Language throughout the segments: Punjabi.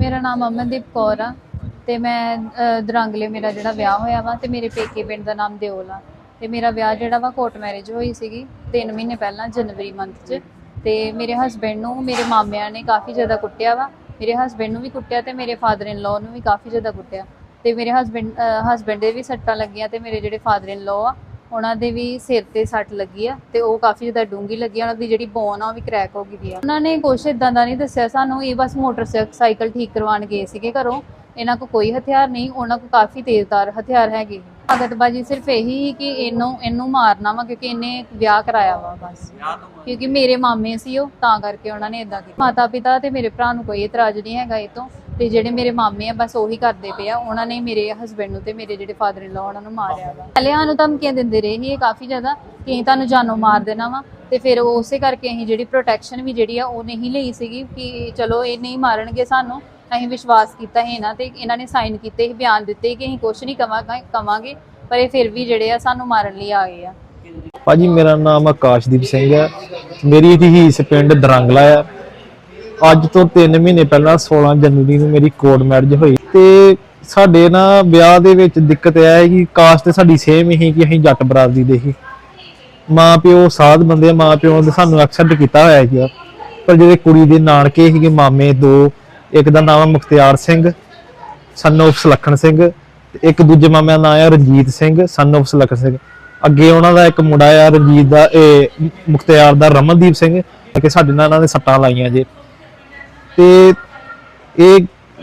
ਮੇਰਾ ਨਾਮ ਅਮਨਦੀਪ ਕੌਰ ਆ ਤੇ ਮੈਂ ਅ, ਦਰਾਂਗਲੇ ਮੇਰਾ ਜਿਹੜਾ ਵਿਆਹ ਹੋਇਆ ਵਾ ਤੇ ਮੇਰੇ ਪੇਕੇ ਪਿੰਡ ਦਾ ਨਾਮ ਦਿਓਲ ਆ। ਤੇ ਮੇਰਾ ਵਿਆਹ ਜਿਹੜਾ ਵਾ ਕੋਰਟ ਮੈਰਿਜ ਹੋਈ ਸੀਗੀ 3 ਮਹੀਨੇ ਪਹਿਲਾਂ ਜਨਵਰੀ ਮੰਥ 'ਚ। ਤੇ ਮੇਰੇ ਹਸਬੰਡ ਨੂੰ ਮੇਰੇ ਮਾਮਿਆਂ ਨੇ ਕਾਫੀ ਜ਼ਿਆਦਾ ਕੁੱਟਿਆ ਵਾ। ਮੇਰੇ ਹਸਬੰਡ ਨੂੰ ਵੀ ਕੁੱਟਿਆ ਤੇ ਮੇਰੇ ਫਾਦਰ ਇਨ ਲਾਅ ਨੂੰ ਵੀ ਕਾਫੀ ਜ਼ਿਆਦਾ ਕੁੱਟਿਆ। ਤੇ ਮੇਰੇ ਹਸਬੰਡ ਹਸਬੰਡ ਦੇ ਵੀ ਸੱਟਾਂ ਲੱਗੀਆਂ ਤੇ ਮੇਰੇ ਜਿਹੜੇ ਫਾਦਰ ਇਨ ਲਾਅ ਆ ਉਹਨਾਂ ਦੇ ਵੀ ਸਿਰ ਤੇ ਸੱਟ ਲੱਗੀ ਆ ਤੇ ਉਹ ਕਾਫੀ ਜ਼ਿਆਦਾ ਡੂੰਗੀ ਲੱਗੀ ਆ, ਉਹਨਾਂ ਦੀ ਜਿਹੜੀ ਬੋਨ ਆ ਉਹ ਵੀ ਕ੍ਰੈਕ ਹੋ ਗਈ ਆ। ਉਹਨਾਂ ਨੇ ਕੁਛ ਇਦਾਂ ਦਾ ਨਹੀਂ ਦੱਸਿਆ ਸਾਨੂੰ, ਇਹ ਬਸ ਮੋਟਰਸਾਈਕਲ ਠੀਕ ਕਰਵਾਉਣ ਗਏ ਸੀਗੇ ਘਰੋਂ। ਇਹਨਾਂ ਕੋਲ ਕੋਈ ਹਥਿਆਰ ਨਹੀਂ, ਉਹਨਾਂ ਕੋਲ ਕਾਫੀ ਤੇਜ਼ਧਾਰ ਹਥਿਆਰ ਹੈਗੇ। ਤਾਕਤਬਾਜੀ ਸਿਰਫ ਇਹੀ ਹੀ ਕਿ ਇਹਨੂੰ ਇਹਨੂੰ ਮਾਰਨਾ ਵਾ, ਕਿਉਂਕਿ ਇਹਨੇ ਵਿਆਹ ਕਰਾਇਆ ਵਾ ਬਸ। ਕਿਉਂਕਿ ਮੇਰੇ ਮਾਮੇ ਸੀ ਉਹ, ਤਾਂ ਕਰਕੇ ਉਹਨਾਂ ਨੇ ਇਦਾਂ ਕੀਤਾ। ਮਾਤਾ ਪਿਤਾ ਤੇ ਮੇਰੇ ਭਰਾ ਨੂੰ ਕੋਈ ਇਤਰਾਜ਼ ਨਹੀਂ ਹੈਗਾ ਇਹ ਤੋਂ। ਤੇ ਜਿਹੜੇ ਮੇਰੇ ਮਾਮੇ ਆ, ਬਸ ਉਹੀ ਕਰਦੇ ਪਏ ਆ। ਉਹਨਾਂ ਨੇ ਮੇਰੇ ਹਸਬੰਡ ਨੂੰ ਤੇ ਮੇਰੇ ਜਿਹੜੇ ਫਾਦਰ ਇਨ ਲਾ ਉਹਨਾਂ ਨੂੰ ਮਾਰਿਆ ਵਾ। ਪਹਿਲੇ ਸਾਨੂੰ ਧਮਕੀਆਂ ਦਿੰਦੇ ਰਹੇ ਸੀ ਇਹ ਕਾਫੀ ਜ਼ਿਆਦਾ ਕਿ ਅਸੀਂ ਤੁਹਾਨੂੰ ਜਾਨੋਂ ਮਾਰ ਦੇਣਾ ਵਾ। ਤੇ ਫਿਰ ਉਸੇ ਕਰਕੇ ਅਸੀਂ ਜਿਹੜੀ ਪ੍ਰੋਟੈਕਸ਼ਨ ਵੀ ਜਿਹੜੀ ਆ, ਉਹ ਨਹੀਂ ਲਈ ਸੀਗੀ ਕਿ ਚਲੋ ਇਹ ਨਹੀਂ ਮਾਰਨਗੇ ਸਾਨੂੰ। ਅਸੀਂ ਵਿਸ਼ਵਾਸ ਕੀਤਾ ਸੀ ਇਹਨਾਂ ਤੇ, ਇਹਨਾਂ ਨੇ ਸਾਈਨ ਕੀਤੇ ਸੀ, ਬਿਆਨ ਦਿੱਤੇ ਕਿ ਅਸੀਂ ਕੁਝ ਨਹੀਂ ਕਵਾਂਗੇ ਕਵਾਂਗੇ, ਪਰ ਇਹ ਫਿਰ ਵੀ ਜਿਹੜੇ ਆ ਸਾਨੂੰ ਮਾਰਨ ਲਈ ਆ ਗਏ ਆ। ਭਾਜੀ, ਮੇਰਾ ਨਾਮ ਆਕਾਸ਼ਦੀਪ ਸਿੰਘ ਹੈ। ਮੇਰੀ ਤਹੀਸ ਪਿੰਡ ਦਰੰਗਲਾ ਆ। ਅੱਜ ਤੋਂ 3 ਮਹੀਨੇ ਪਹਿਲਾਂ 16 ਜਨਵਰੀ ਨੂੰ ਮੇਰੀ ਕੋਰਟ ਮੈਰਿਜ ਹੋਈ ਤੇ ਸਾਡੇ ਨਾ ਵਿਆਹ ਦੇ ਵਿੱਚ ਦਿੱਕਤ ਇਹ ਹੈ ਕਿ ਕਾਸਟ ਸਾਡੀ ਸੇਮ ਹੀ ਕਿ ਅਸੀਂ ਜੱਟ ਬਰਾਦਰੀ ਦੇ ਹੀ ਮਾਂ ਪਿਓ ਸਾਧ ਬੰਦੇ ਮਾਂ ਪਿਓ ਨੇ ਸਾਨੂੰ ਐਕਸੈਪਟ ਕੀਤਾ ਹੋਇਆ ਹੈ ਪਰ ਜਿਹੜੇ ਕੁੜੀ ਦੇ ਨਾਨਕੇ ਸੀਗੇ, ਮਾਮੇ ਦੋ, ਇੱਕ ਦਾ ਨਾਮ ਹੈ ਮੁਖਤਿਆਰ ਸਿੰਘ ਸਨ of ਸੁਲੱਖਣ ਸਿੰਘ ਤੇ ਇੱਕ ਦੂਜੇ ਮਾਮੇ ਦਾ ਨਾਮ ਹੈ ਰਣਜੀਤ ਸਿੰਘ ਸਨ of ਸੁਲੱਖਣ ਸਿੰਘ। ਅੱਗੇ ਉਹਨਾਂ ਦਾ ਇੱਕ ਮੁੰਡਾ ਆ ਰਣਜੀਤ ਦਾ, ਇਹ ਮੁਖਤਿਆਰ ਦਾ ਰਮਨਦੀਪ ਸਿੰਘ, ਕਿ ਸਾਡੇ ਨਾਲ ਇਹਨਾਂ ਨੇ ਸੱਟਾਂ ਲਾਈਆਂ ਜੇ। ਤੇ ਇਹ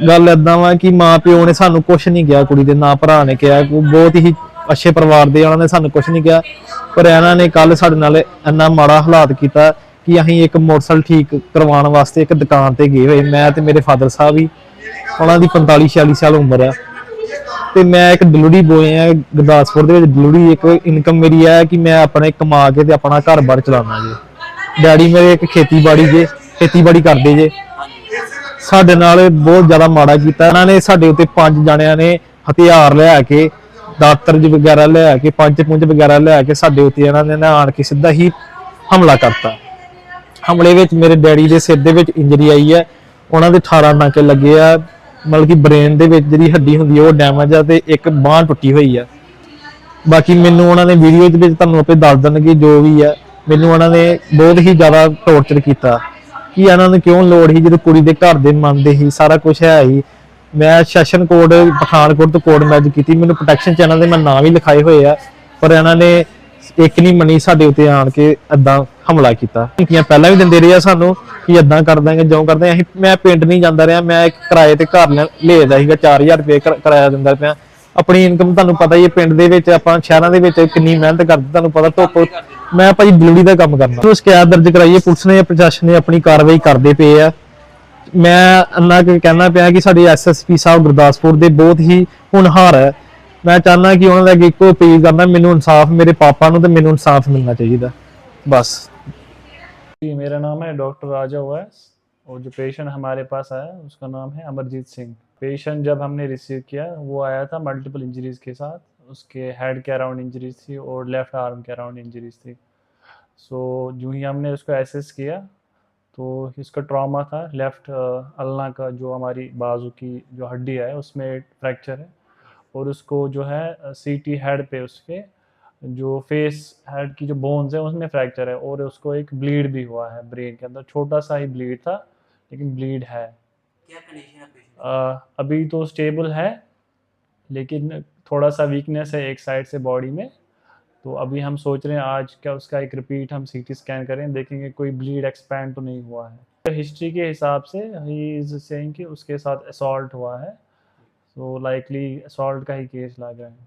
ਗੱਲ ਏਦਾਂ ਵਾ ਕਿ ਮਾਂ ਪਿਓ ਨੇ ਸਾਨੂੰ ਕੁਝ ਨਹੀਂ ਕਿਹਾ, ਕੁੜੀ ਦੇ ਨਾ ਭਰਾ ਨੇ ਕਿਹਾ ਬਹੁਤ ਹੀ ਅੱਛੇ ਪਰਿਵਾਰ ਦੇ ਉਹਨਾਂ ਨੇ ਸਾਨੂੰ ਕੁਝ ਨਹੀਂ ਕਿਹਾ। ਪਰ ਇਹਨਾਂ ਨੇ ਕੱਲ ਸਾਡੇ ਨਾਲ ਇੰਨਾ ਮਾੜਾ ਹਾਲਾਤ ਕੀਤਾ ਕਿ ਅਸੀਂ ਇੱਕ ਮੋਟਰਸਾਈਕਲ ਠੀਕ ਕਰਵਾਉਣ ਵਾਸਤੇ ਇੱਕ ਦੁਕਾਨ ਤੇ ਗਏ ਹੋਏ। ਮੈਂ ਤੇ ਮੇਰੇ ਫਾਦਰ ਸਾਹਿਬ ਵੀ, ਉਹਨਾਂ ਦੀ 45 46 ਸਾਲ ਉਮਰ ਆ। ਤੇ ਮੈਂ ਇੱਕ ਡਿਲੀਵਰੀ ਬੋਏ ਆ, ਗੁਰਦਾਸਪੁਰ ਦੇ ਵਿੱਚ ਡਿਲੀਵਰੀ ਇੱਕ ਇਨਕਮ ਮੇਰੀ ਹੈ ਕਿ ਮੈਂ ਆਪਣੇ ਕਮਾ ਕੇ ਤੇ ਆਪਣਾ ਘਰ-ਬਾਰ ਚਲਾਉਣਾ ਜੀ। ਡੈਡੀ ਮੇਰੇ ਇੱਕ ਖੇਤੀਬਾੜੀ ਜੇ, ਖੇਤੀਬਾੜੀ ਕਰਦੇ ਜੇ। ਸਾਡੇ ਨਾਲ ਬਹੁਤ ਜ਼ਿਆਦਾ ਮਾੜਾ ਕੀਤਾ। ਇਹਨਾਂ ਨੇ ਸਾਡੇ ਉੱਤੇ ਪੰਜ ਜਣਿਆਂ ਨੇ ਹਥਿਆਰ ਲਿਆ ਕੇ, ਦਾਤਰ ਜੀ ਵਗੈਰਾ ਲਿਆ ਕੇ, ਪੰਜ ਪੁੰਜ ਵਗੈਰਾ ਲਿਆ ਕੇ ਸਾਡੇ ਉੱਤੇ ਇਹਨਾਂ ਨੇ ਨਾ ਆਣ ਕੇ ਸਿੱਧਾ ਹੀ ਹਮਲਾ ਕਰਤਾ। ਹਮਲੇ ਵਿੱਚ ਮੇਰੇ ਡੈਡੀ ਦੇ ਸਿਰ ਦੇ ਵਿੱਚ ਇੰਜਰੀ ਆਈ ਹੈ। ਉਹਨਾਂ ਦੇ 18 ਨਾਕੇ ਲੱਗੇ ਆ। ਮਤਲਬ ਕਿ ਬ੍ਰੇਨ ਦੇ ਵਿੱਚ ਜਿਹੜੀ ਹੱਡੀ ਹੁੰਦੀ ਹੈ ਉਹ ਡੈਮੇਜ ਆ ਤੇ ਇੱਕ ਬਾਂਹ ਟੁੱਟੀ ਹੋਈ ਆ। ਬਾਕੀ ਮੈਨੂੰ ਉਹਨਾਂ ਨੇ ਵੀਡੀਓ ਦੇ ਵਿੱਚ ਤੁਹਾਨੂੰ ਆਪੇ ਦੱਸ ਦੇਣਗੇ ਜੋ ਵੀ ਆ। ਮੈਨੂੰ ਉਹਨਾਂ ਨੇ ਬਹੁਤ ਹੀ ਜ਼ਿਆਦਾ ਟੌਰਚਰ ਕੀਤਾ। ਕਿ ਇਹਨਾਂ ਨੂੰ ਕਿਉਂ ਲੋੜ ਸੀ ਜਦੋਂ ਕੁੜੀ ਦੇ ਘਰ ਦੇ ਮੰਨਦੇ ਸੀ? ਸਾਰਾ ਕੁਝ ਹੈ ਹੀ। ਮੈਂ ਸੈਸ਼ਨ ਕੋਡ, ਪਠਾਨਕੋਟ ਤੋਂ ਕੋਡ ਮੈਚ ਕੀਤੀ। ਮੈਨੂੰ ਪ੍ਰੋਟੈਕਸ਼ਨ ਚੈਨਲ ਦੇ ਮੈਂ ਨਾਂ ਵੀ ਲਿਖਾਏ ਹੋਏ ਆ, ਪਰ ਇਹਨਾਂ ਨੇ ਇੱਕ ਨਹੀਂ ਮੰਨੀ ਸਾਡੇ ਉੱਤੇ ਆਣ ਕੇ ਏਦਾਂ ਹਮਲਾ ਕੀਤਾ। ਧਮਕੀਆਂ ਪਹਿਲਾਂ ਵੀ ਦਿੰਦੇ ਰਹੇ ਆ ਸਾਨੂੰ ਕਿ ਏਦਾਂ ਕਰ ਦਾਂਗੇ ਜਿਉਂ ਕਰਦੇ ਅਸੀਂ ਮੈਂ ਪਿੰਡ ਨਹੀਂ ਜਾਂਦਾ ਰਿਹਾ। ਮੈਂ ਇੱਕ ਕਿਰਾਏ ਤੇ ਘਰ ਲੈ- ਲਿਆਦਾ ਸੀਗਾ 4000 ਰੁਪਏ ਕਿਰਾਇਆ ਦਿੰਦਾ ਪਿਆ। ਆਪਣੀ ਇਨਕਮ ਤੁਹਾਨੂੰ ਪਤਾ ਹੀ ਹੈ, ਪਿੰਡ ਦੇ ਵਿੱਚ, ਆਪਾਂ ਸ਼ਹਿਰਾਂ ਦੇ ਵਿੱਚ ਕਿੰਨੀ ਮਿਹਨਤ ਕਰਦੇ, ਤੁਹਾਨੂੰ ਪਤਾ ਧੁੱਪ ਮੈਂ ਭਾਜੀ ਡਿਲੀਵਰੀ ਦਾ ਕੰਮ ਕਰਨਾ ਉਹ ਸ਼ਿਕਾਇਤ ਦਰਜ ਕਰਾਈਏ ਪੁਲਿਸ ਨੇ ਪ੍ਰਸ਼ਾਸਨ ਨੇ ਆਪਣੀ ਕਾਰਵਾਈ ਕਰਦੇ ਪਏ ਆ ਮੈਂ ਅੰਨਾ ਕਿ ਕਹਿਣਾ ਪਿਆ ਕਿ ਸਾਡੇ ਐਸਐਸਪੀ ਸਾਹਿਬ ਗੁਰਦਾਸਪੁਰ ਦੇ ਬਹੁਤ ਹੀ ਹੁਨਹਾਰ ਹੈ ਮੈਂ ਚਾਹੁੰਦਾ ਕਿ ਉਹਨਾਂ ਦਾ ਅੱਗੇ ਇੱਕੋ ਅਪੀਲ ਕਰਨਾ ਮੈਨੂੰ ਇਨਸਾਫ ਮੇਰੇ ਪਾਪਾ ਨੂੰ ਤੇ ਮੈਨੂੰ ਇਨਸਾਫ ਮਿਲਣਾ ਚਾਹੀਦਾ ਬਸ जी मेरा नाम है डॉक्टर राजा ओवैस और जो पेशेंट हमारे पास आया उसका नाम है अमरजीत सिंह पेशेंट जब हमने रिसीव किया वो आया था मल्टीपल इंजरीज के साथ उसके हेड के अराउंड इंजरीज थी और लेफ़्ट आर्म के अराउंड इंजरीज थी। सो जो ही हमने उसको एसेस किया तो इसका ट्रॉमा था। लेफ़्ट अल्ना का जो हमारी बाजू की जो हड्डी है उसमें फ्रैक्चर है। और उसको जो है सी टी हेड पे उसके जो फेस हेड की जो बोन्स है उसमें फ्रैक्चर है। और उसको एक ब्लीड भी हुआ है ब्रेन के अंदर। छोटा सा ही ब्लीड था लेकिन ब्लीड है। क्या कंडीशन है अभी तो स्टेबल है। लेकिन थोड़ा सा वीकनेस है एक साइड से बॉडी में। तो अभी हम सोच रहे हैं आज क्या उसका एक रिपीट हम सीटी स्कैन करें, देखेंगे कोई ब्लीड एक्सपैंड तो नहीं हुआ है। तो हिस्ट्री के हिसाब से ही इज़ सेइंग कि उसके साथ असॉल्ट हुआ है। सो लाइकली असॉल्ट का ही केस ला है।